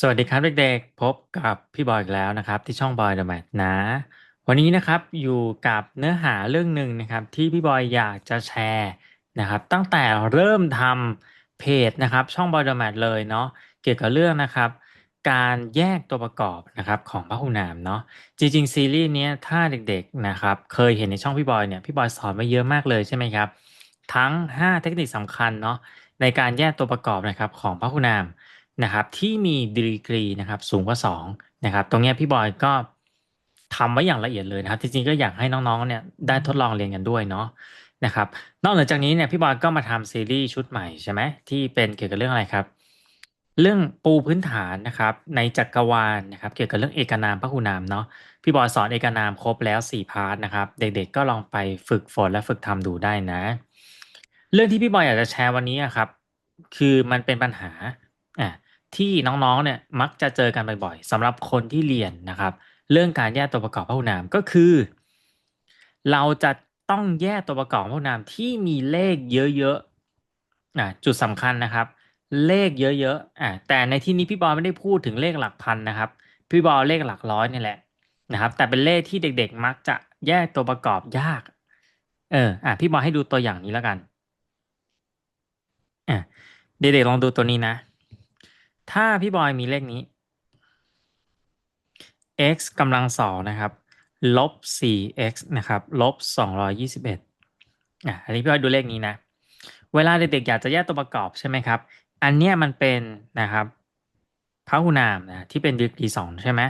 สวัสดีครับเด็กๆ พบกับพี่บอยอีกแล้วนะครับ ที่ช่องบอยเดอะแมทนะ วันนี้นะครับอยู่กับเนื้อหาเรื่องหนึ่งนะครับ ที่พี่บอยอยากจะแชร์นะครับ ตั้งแต่เริ่มทำเพจนะครับ ช่องบอยเดอะแมทเลยเนาะเกี่ยวกับเรื่องนะครับ การแยกตัวประกอบนะครับของพหุนามเนาะจริงๆซีรีส์นี้ถ้าเด็กๆนะครับเคยเห็นในช่องพี่บอยเนี่ยพี่บอยสอนมาเยอะมากเลยใช่ไหมครับ ทั้ง 5 เทคนิคสำคัญเนาะในการแยกตัวประกอบนะครับของพหุนาม นะครับที่มีดีกรีนะครับสูงกว่า2นะครับตรงนี้พี่บอยก็ทำไว้อย่างละเอียดเลยนะครับจริงๆก็อยากให้น้องๆเนี่ยได้ทดลองเรียนกันด้วยเนาะนะครับนอกเหนือจากนี้เนี่ยพี่บอยก็มาทำซีรีส์ชุดใหม่ใช่ไหมที่เป็นเกี่ยวกับเรื่องอะไรครับ เรื่องปูพื้นฐานนะครับในจักรวาลนะครับเกี่ยวกับเรื่องเอกนามพหุนามเนาะพี่บอยสอนเอกนามครบแล้ว4พาร์ทนะครับเด็กๆก็ลองไปฝึกฝนและฝึกทำดูได้นะ เรื่องที่พี่บอยอยากจะแชร์วันนี้ครับคือมันเป็นปัญหา ที่น้องๆเนี่ยมักจะเจอกันบ่อยๆสำหรับคนที่เรียนนะครับ เรื่องการแยกตัวประกอบพหุนามก็คือ เราจะต้องแยกตัวประกอบพหุนามที่มีเลขเยอะๆอะจุดสำคัญนะครับ เลขเยอะๆอะแต่ในที่นี้พี่บอยไม่ได้พูดถึงเลขหลักพันนะครับ พี่บอยเลขหลักร้อยนี่แหละนะครับ แต่เป็นเลขที่เด็กๆ มักจะแยกตัวประกอบยาก เอออะพี่บอยให้ดูตัวอย่างนี้แล้วกันอะเด็กๆลองดูตัวนี้นะ ถ้าพี่บอยมีเลขนี้ x กำลังสองนะครับ ลบ 4x นะครับ ลบ 221อะอันนี้พี่บอยดูเลขนี้นะ เวลาเด็กๆอยากจะแยกตัวประกอบใช่ไหมครับ อันเนี้ยมันเป็นนะครับพหุนามนะที่เป็นดีกรีสองใช่ไหม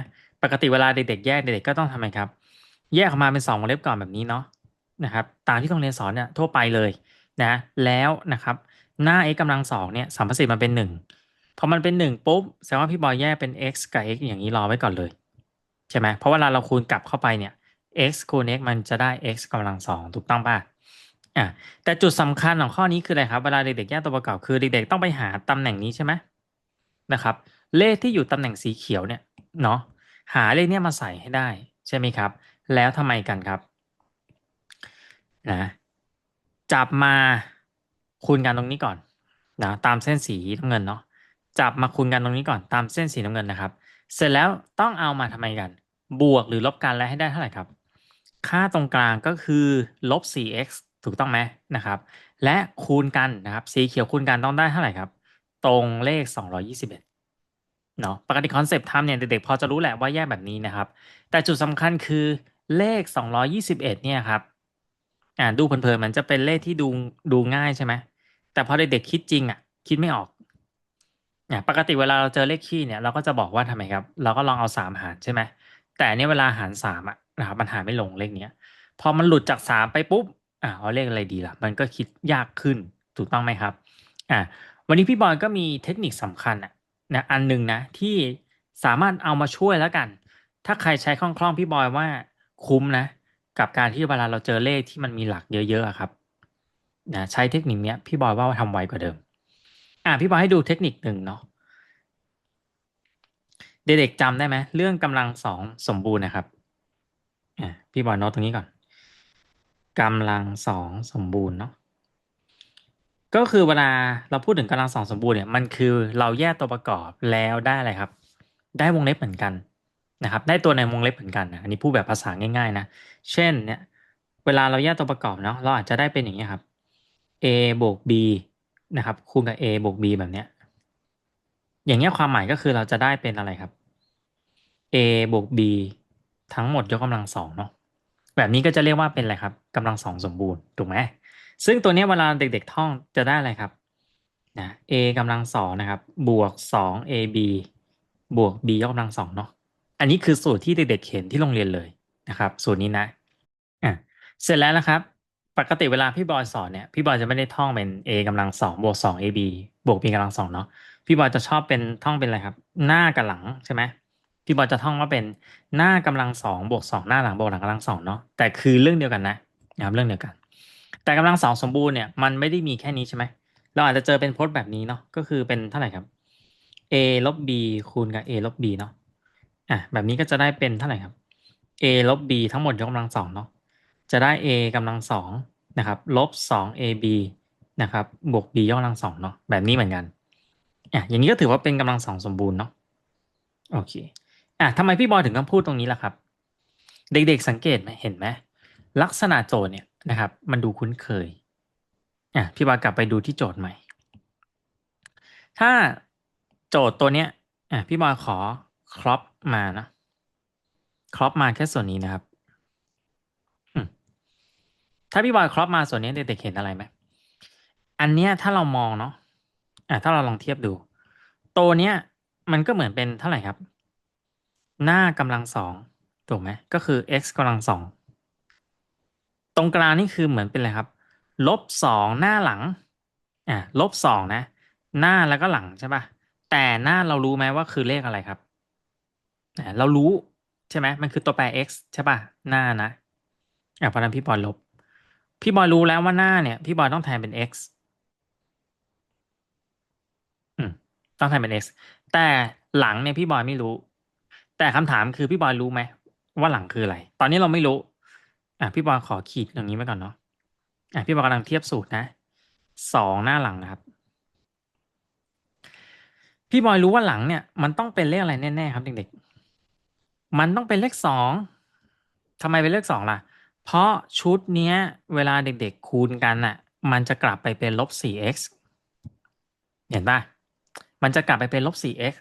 ปกติเวลาเด็กๆแยกเด็กๆก็ต้องทำไงครับ แยกออกมาเป็นสองวงเล็บก่อนแบบนี้เนาะนะครับตามที่ต้องเรียนสอนเนี่ยทั่วไปเลยนะแล้วนะครับหน้า x กำลังสองเนี่ยสัมประสิทธิ์มันเป็นหนึ่ง พอมันเป็นหนึ่งปุ๊บแสดงว่าพี่บอยแยกเป็น x กับ x อย่างนี้รอไว้ก่อนเลย ใช่ไหมเพราะเวลาเราคูณกลับเข้าไปเนี่ย x คูณ x มันจะได้ x กำลังสองถูกต้องป่ะอะแต่จุดสำคัญของข้อนี้คืออะไรครับ เวลาเด็กๆแยกตัวประกอบคือเด็กๆต้องไปหาตำแหน่งนี้ใช่ไหมนะครับ เลขที่อยู่ตำแหน่งสีเขียวเนี่ยเนาะหาเลขเนี้ยมาใส่ให้ได้ใช่ไหมครับ แล้วทำไมกันครับนะจับมาคูณกันตรงนี้ก่อนนะตามเส้นสีน้ำเงินเนาะ จับมาคูณกันตรงนี้ก่อนตามเส้นสีน้ำเงินนะครับ เสร็จแล้วต้องเอามาทำไมกัน บวกหรือลบกันแล้วให้ได้เท่าไหร่ครับ ค่าตรงกลางก็คือลบ 4x ถูกต้องไหมนะครับ และคูณกันนะครับสีเขียวคูณกันต้องได้เท่าไหร่ครับ ตรงเลข 221เนาะปกติคอนเซปต์ทำเนี่ยเด็กๆพอจะรู้แหละว่าแยกแบบนี้นะครับ แต่จุดสำคัญคือเลข 221เนี่ยครับอ่าดูเพลินๆมันจะเป็นเลขที่ดูดูง่ายใช่ไหมแต่พอเด็กๆคิดจริงอะคิดไม่ออก อ่าปกติเวลาเราเจอเลขคี่เนี่ยเราก็จะบอกว่าทำไมครับ เราก็ลองเอาสามหารใช่ไหมแต่เนี่ยเวลาหารสามอะนะครับมันหารไม่ลงเลขเนี้ยพอมันหลุดจากสามไปปุ๊บอ่าเอาเลขอะไรดีล่ะ มันก็คิดยากขึ้นถูกต้องไหมครับอ่าวันนี้พี่บอยก็มีเทคนิคสำคัญอะนะอันหนึ่งนะที่สามารถเอามาช่วยแล้วกัน ถ้าใครใช้คล่องๆพี่บอยว่าคุ้มนะ กับการที่เวลาเราเจอเลขที่มันมีหลักเยอะๆครับนะใช้เทคนิคเนี้ยพี่บอยว่าทำไวกว่าเดิม อ่าพี่บอยให้ดูเทคนิคหนึ่งเนาะเด็กๆจำได้ไหมเรื่องกำลังสองสมบูรณ์นะครับอ่าพี่บอยโน้ตตรงนี้ก่อนกำลังสองสมบูรณ์เนาะก็คือเวลาเราพูดถึงกำลังสองสมบูรณ์เนี่ยมันคือเราแยกตัวประกอบแล้วได้อะไรครับ ได้วงเล็บเหมือนกันนะครับ ได้ตัวในวงเล็บเหมือนกันนะอันนี้พูดแบบภาษาง่าย ๆ นะ เช่นเนี่ย เวลาเราแยกตัวประกอบเนาะเราอาจจะได้เป็นอย่างนี้ครับ a บวก b นะครับคูณกับ a บวก b แบบเนี้ย อย่างเงี้ยความหมายก็คือเราจะได้เป็นอะไรครับ a บวก b ทั้งหมดยกกำลังสองเนาะแบบนี้ก็จะเรียกว่าเป็นอะไรครับกำลังสองสมบูรณ์ถูกไหมซึ่งตัวนี้เวลาเด็กๆท่องจะได้อะไรครับนะ a กำลังสองนะครับ บวกสอง ab บวก b ยกกำลังสองเนาะอันนี้คือสูตรที่เด็กๆเห็นที่โรงเรียนเลยนะครับ สูตรนี้นะอะเสร็จแล้วนะครับ ปกติเวลาพี่บอยสอนเนี่ยพี่บอยจะไม่ได้ท่องเป็น a กำลังสองบวกสอง ab บวก b กำลังสองเนาะพี่บอยจะชอบเป็นท่องเป็นอะไรครับ หน้ากับหลังใช่ไหมพี่บอยจะท่องว่าเป็นหน้ากำลังสองบวกสองหน้าหลังบวกหลังกำลังสองเนาะแต่คือเรื่องเดียวกันนะนะครับเรื่องเดียวกัน แต่กำลังสองสมบูรณ์เนี่ยมันไม่ได้มีแค่นี้ใช่ไหมเราอาจจะเจอเป็นพจน์แบบนี้เนาะก็คือเป็นเท่าไหร่ครับ a ลบ b คูณกับ a ลบ b เนาะอะแบบนี้ก็จะได้เป็นเท่าไหร่ครับ a ลบ b ทั้งหมดยกกำลังสองเนาะ จะได้ a กำลังสองนะครับลบสอง ab นะครับบวก b ยกกำลังสองเนาะแบบนี้เหมือนกันอะอย่างนี้ก็ถือว่าเป็นกำลังสองสมบูรณ์เนาะโอเคอะทำไมพี่บอยถึงต้องพูดตรงนี้ล่ะครับ เด็กๆสังเกตไหมเห็นไหมลักษณะโจทย์เนี่ยนะครับ มันดูคุ้นเคยอะพี่บอยกลับไปดูที่โจทย์ใหม่ ถ้าโจทย์ตัวเนี้ยอะพี่บอยขอครอปมานะครอปมาแค่ส่วนนี้นะครับ ถ้าพี่บอยครอปมาส่วนนี้เด็กๆเห็นอะไรไหมอันเนี้ยถ้าเรามองเนาะอะถ้าเราลองเทียบดู ตัวเนี้ยมันก็เหมือนเป็นเท่าไหร่ครับ หน้ากำลังสองถูกไหมก็คือ x กำลังสองตรงกลางนี่คือเหมือนเป็นอะไรครับลบสองหน้าหลังอะลบสองนะ หน้าแล้วก็หลังใช่ปะแต่หน้าเรารู้ไหมว่าคือเลขอะไรครับ เรารู้ใช่ไหมมันคือตัวแปร x ใช่ปะหน้านะอะเพราะนั้นพี่บอยลบ พี่บอยรู้แล้วว่าหน้าเนี่ย พี่บอยต้องแทนเป็น x อืมต้องแทนเป็น x แต่หลังเนี่ยพี่บอยไม่รู้ แต่คำถามคือพี่บอยรู้ไหมว่าหลังคืออะไร ตอนนี้เราไม่รู้ อะพี่บอยขอขีดอย่างนี้ไว้ก่อนเนาะอะพี่บอยกำลังเทียบสูตรนะสองหน้าหลังนะครับ พี่บอยรู้ว่าหลังเนี่ย มันต้องเป็นเลขอะไรแน่ๆครับเด็กๆมันต้องเป็นเลขสองทำไมเป็นเลขสองล่ะ เพราะชุดเนี้ย เวลาเด็กๆคูณกันน่ะมันจะกลับไปเป็นลบ 4x เห็นปะมันจะกลับไปเป็นลบ 4x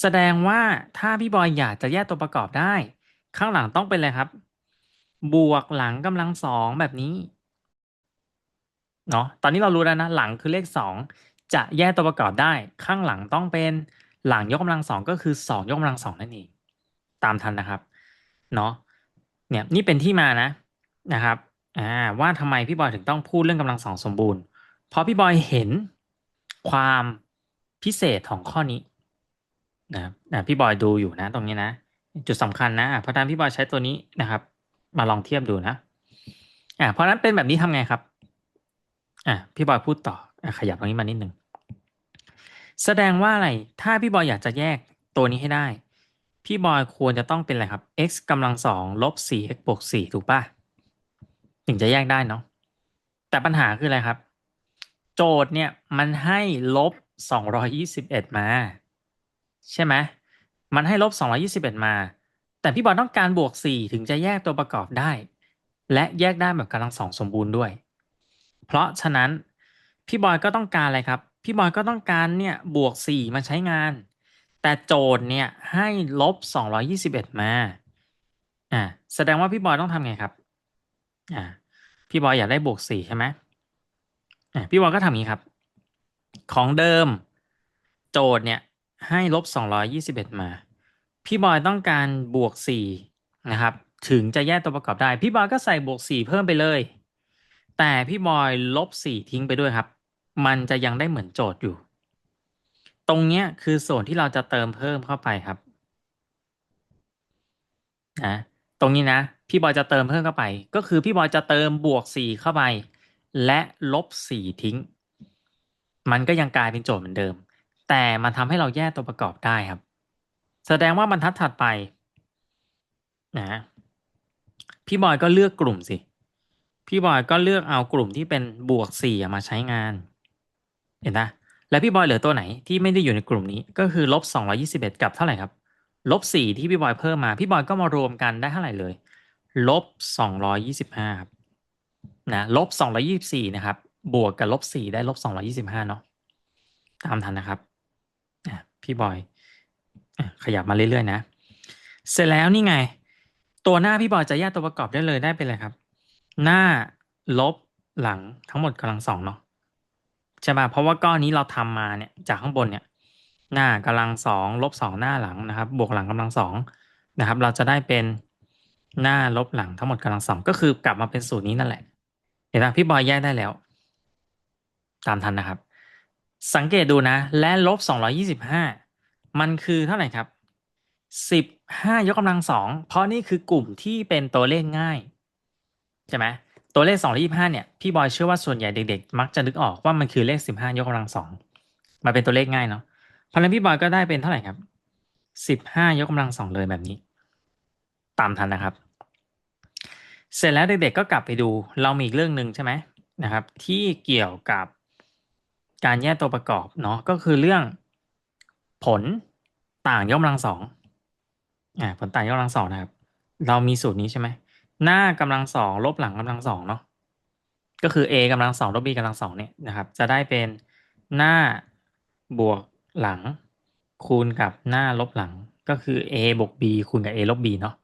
แสดงว่าถ้าพี่บอยอยากจะแยกตัวประกอบได้ ข้างหลังต้องเป็นอะไรครับ บวกหลังกำลังสองแบบนี้เนาะตอนนี้เรารู้แล้วนะ หลังคือเลขสองจะแยกตัวประกอบได้ ข้างหลังต้องเป็นหลังยกกำลังสองก็คือสองยกกำลังสองนั่นเอง ตามทันนะครับ เนาะเนี่ยนี่เป็นที่มานะ นะครับอ่าว่าทำไมพี่บอยถึงต้องพูดเรื่องกำลังสองสมบูรณ์ เพราะพี่บอยเห็นความพิเศษของข้อนี้นะครับพี่บอยดูอยู่นะ ตรงนี้นะ จุดสำคัญนะเพราะฉะนั้นพี่บอยใช้ตัวนี้นะครับ มาลองเทียบดูนะอ่าเพราะนั้นเป็นแบบนี้ทำไงครับอะพี่บอยพูดต่ออะขยับตรงนี้มานิดหนึ่งแสดงว่าอะไร ถ้าพี่บอยอยากจะแยกตัวนี้ให้ได้ พี่บอยควรจะต้องเป็นอะไรครับ x กำลังสองลบสี่ x บวกสี่ถูกป่ะ ถึงจะแยกได้เนาะแต่ปัญหาคืออะไรครับ โจทย์เนี่ยมันให้ลบสองร้อยี่สิบเอ็ดมา ใช่ไหมมันให้ลบสองร้อยี่สิบเอ็ดมา แต่พี่บอยต้องการบวกสี่ถึงจะแยกตัวประกอบได้ และแยกได้แบบกำลังสองสมบูรณ์ด้วย เพราะฉะนั้นพี่บอยก็ต้องการอะไรครับ พี่บอยก็ต้องการเนี่ยบวกสี่มาใช้งาน แต่โจทย์เนี่ยให้ลบสองร้อยี่สิบเอ็ดมาอ่าแสดงว่าพี่บอยต้องทำไงครับ อ่าพี่บอยอยากได้บวกสี่ใช่ไหมอ่าพี่บอยก็ทำอย่างนี้ครับ ของเดิม โจทย์เนี่ยให้ลบสองร้อยี่สิบเอ็ดมา พี่บอยต้องการบวกสี่นะครับ ถึงจะแยกตัวประกอบได้ พี่บอยก็ใส่บวกสี่เพิ่มไปเลย แต่พี่บอยลบสี่ทิ้งไปด้วยครับ มันจะยังได้เหมือนโจทย์อยู่ ตรงเนี้ยคือส่วนที่เราจะเติมเพิ่มเข้าไปครับนะตรงนี้นะ พี่บอยจะเติมเพิ่มเข้าไป ก็คือพี่บอยจะเติมบวกสี่เข้าไป และลบสี่ทิ้ง มันก็ยังกลายเป็นโจทย์เหมือนเดิม แต่มันทำให้เราแยกตัวประกอบได้ครับ แสดงว่าบรรทัดถัดไปนะพี่บอยก็เลือกกลุ่มสิ พี่บอยก็เลือกเอากลุ่มที่เป็นบวกสี่มาใช้งาน เห็นไหมแล้วพี่บอยเหลือตัวไหนที่ไม่ได้อยู่ในกลุ่มนี้ก็คือลบสองร้อยี่สิบเอ็ดกับเท่าไหร่ครับลบสี่ที่พี่บอยเพิ่มมา พี่บอยก็มารวมกันได้เท่าไหร่เลย ลบสองร้อยี่สิบห้าครับนะลบสองร้อยี่สิบสี่นะครับ บวกกับลบสี่ได้ลบสองร้อยี่สิบห้าเนาะตามทันนะครับพี่บอยขยับมาเรื่อยๆนะ เสร็จแล้วนี่ไง ตัวหน้าพี่บอยจะแยกตัวประกอบได้เลยได้เป็นอะไรครับ หน้าลบหลังทั้งหมดกำลังสองเนาะใช่ป่ะเพราะว่าก้อนนี้เราทำมาเนี่ยจากข้างบนเนี่ย หน้ากำลังสองลบสองหน้าหลังนะครับ บวกหลังกำลังสองนะครับ เราจะได้เป็น หน้าลบหลังทั้งหมดกำลังสองก็คือกลับมาเป็นสูตรนี้นั่นแหละ เห็นไหมพี่บอยแยกได้แล้ว ตามทันนะครับ สังเกตดูนะ และลบสองร้อยี่สิบห้ามันคือเท่าไหร่ครับสิบห้ายกกำลังสองเพราะนี่คือกลุ่มที่เป็นตัวเลขง่ายใช่ไหมตัวเลขสองยี่ห้าเนี่ยพี่บอยเชื่อว่าส่วนใหญ่เด็กๆ มักจะนึกออกว่ามันคือเลขสิบห้ายกกำลังสองมาเป็นตัวเลขง่ายเนาะเพราะนั้นพี่บอยก็ได้เป็นเท่าไหร่ครับสิบห้ายกกำลังสองเลยแบบนี้ ตามทันนะครับ เสร็จแล้วเด็กๆก็กลับไปดู เรามีอีกเรื่องหนึ่งใช่ไหมนะครับ ที่เกี่ยวกับการแยกตัวประกอบเนาะก็คือเรื่องผลต่างยกกำลังสองอ่าผลต่างยกกำลังสองนะครับ เรามีสูตรนี้ใช่ไหมหน้ากำลังสองลบหลังกำลังสองเนาะก็คือ a กำลังสองลบ b กำลังสองเนี่ยนะครับ จะได้เป็นหน้าบวกหลังคูณกับหน้าลบหลังก็คือ a บวก b คูณกับ a ลบ b เนาะ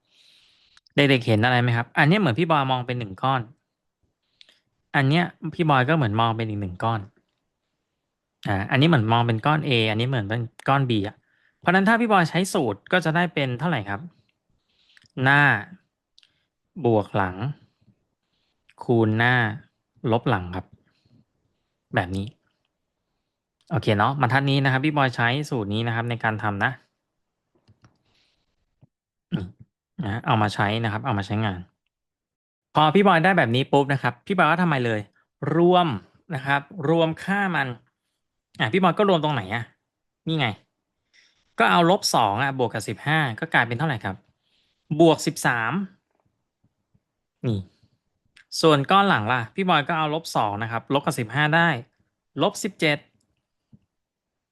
เด็กๆเห็นอะไรไหมครับ อันนี้เหมือนพี่บอยมองเป็นหนึ่งก้อน อันเนี้ยพี่บอยก็เหมือนมองเป็นอีกหนึ่งก้อน อ่า อันนี้เหมือนมองเป็นก้อน A อันนี้เหมือนเป็นก้อน B อะ เพราะฉะนั้นถ้าพี่บอยใช้สูตรก็จะได้เป็นเท่าไหร่ครับ หน้า บวกหลัง คูณหน้า ลบหลังครับ แบบนี้ โอเคเนาะบรรทัดนี้นะครับ พี่บอยใช้สูตรนี้นะครับ ในการทำนะนี่ นะ เอามาใช้นะครับ เอามาใช้งาน พอพี่บอยได้แบบนี้ปุ๊บนะครับ พี่บอยก็ทำไมเลย รวมนะครับ รวมค่ามัน อะพี่บอยก็รวมตรงไหนอะ นี่ไง ก็เอาลบสองอะ บวกกับสิบห้าก็กลายเป็นเท่าไหร่ครับ บวกสิบสามนี่ ส่วนก้อนหลังล่ะ พี่บอยก็เอาลบสองนะครับ ลบกับสิบห้าได้ ลบสิบเจ็ด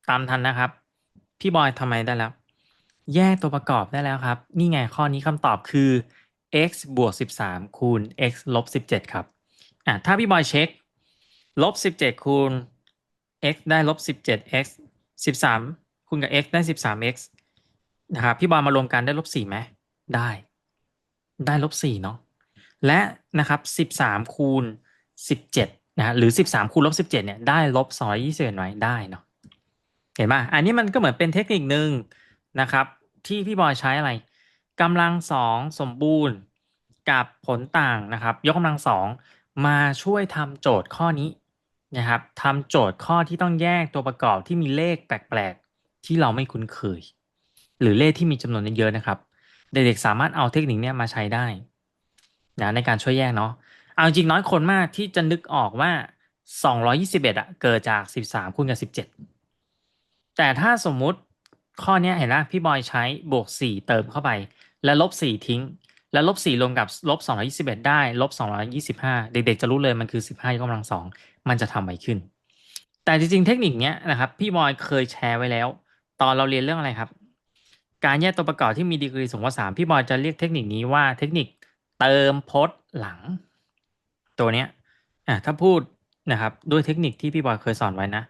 ตามทันนะครับ พี่บอยทำไมได้แล้ว แยกตัวประกอบได้แล้วครับ นี่ไงข้อนี้คำตอบคือ x บวกสิบสามคูณ x ลบสิบเจ็ดครับอะถ้าพี่บอยเช็คลบสิบเจ็ดคูณ x ได้ลบสิบเจ็ด x สิบสามคูณกับ x ได้สิบสาม x นะครับพี่บอยมารวมกันได้ลบสี่ไหมได้ ได้ลบสี่เนาะและนะครับสิบสามคูณสิบเจ็ดนะฮะหรือสิบสามคูณลบสิบเจ็ดเนี่ยได้ลบสองร้อยี่สิบเอ็ดไหมได้เนาะเห็นป่ะอันนี้มันก็เหมือนเป็นเทคนิคหนึ่ง นะครับ ที่พี่บอยใช้อะไรกำลังสองสมบูรณ์กับผลต่างนะครับ ยกกำลังสองมาช่วยทำโจทย์ข้อนี้นะครับทำโจทย์ข้อที่ต้องแยกตัวประกอบที่มีเลขแปลกๆ ที่เราไม่คุ้นเคย หรือเลขที่มีจำนวนเยอะๆนะครับ เด็กๆสามารถเอาเทคนิคนี้มาใช้ได้นะในการช่วยแยกเนาะเอาจริงน้อยคนมากที่จะนึกออกว่า 221อะเกิดจาก 13คูณกับ 17 แต่ถ้าสมมุติ ข้อนี้เห็นไหมพี่บอยใช้บวก 4 เติมเข้าไป แล้วลบ 4 ทิ้ง แล้วลบ 4 รวมกับลบ 221 ได้ลบ 225 เด็ก ๆ จะรู้เลยมันคือ 15ยกกำลังสองมันจะทำไวขึ้น แต่จริงๆ เทคนิคเนี้ยนะครับพี่บอยเคยแชร์ไว้แล้ว ตอนเราเรียนเรื่องอะไรครับ การแยกตัวประกอบที่มีดีกรีสูงกว่า 3 พี่บอยจะเรียกเทคนิคนี้ว่าเทคนิคเติมพจน์หลัง ตัวเนี้ยอะถ้าพูดนะครับด้วยเทคนิคที่พี่บอยเคยสอนไว้นะ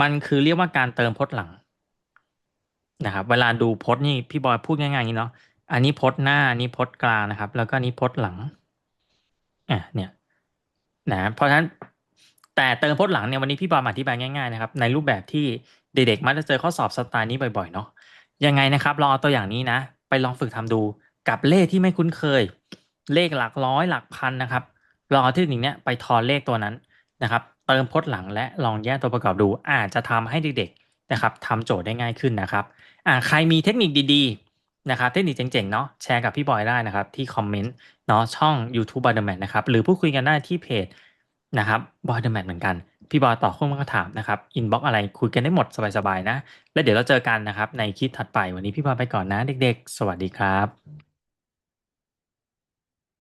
มันคือเรียกว่าการเติมพจน์หลัง นะครับ เวลาดูพจน์นี่พี่บอยพูดง่ายๆอย่างนี้เนาะอันนี้พจน์หน้าอันนี้พจน์กลางนะครับ แล้วก็อันนี้พจน์หลังอะเนี่ยนะเพราะฉะนั้นแต่เติมพจน์หลังเนี่ยวันนี้พี่บอมอธิบายง่ายๆนะครับในรูปแบบที่เด็กๆมักจะเจอข้อสอบสไตล์นี้บ่อยๆเนาะยังไงนะครับลองเอาตัวอย่างนี้นะ ไปลองฝึกทำดูกับเลขที่ไม่คุ้นเคย เลขหลักร้อยหลักพันนะครับลองเอาเทคนิคเนี้ยไปทอนเลขตัวนั้นนะครับ เติมพจน์หลังและลองแยกตัวประกอบดู อาจจะทำให้เด็กๆ นะครับทำโจทย์ได้ง่ายขึ้นนะครับอ่าใครมีเทคนิคดีๆนะครับเทคนิคเจ๋งๆเนาะแชร์กับพี่บอยได้นะครับที่คอมเมนต์เนาะช่อง YouTube b o y the Man นะครับหรือพูดคุยกันได้ที่เพจนะครับบอยเดอ Man เหมือนกัน พี่บอยตอบข้อมูลคำถามนะครับอินบ็อกอะไรคุยกันได้หมดสบายๆนะ แล้วเดี๋ยวเราเจอกันนะครับในคลิปถัดไปวันนี้พี่บอยไปก่อนนะเด็กๆ สวัสดีครับ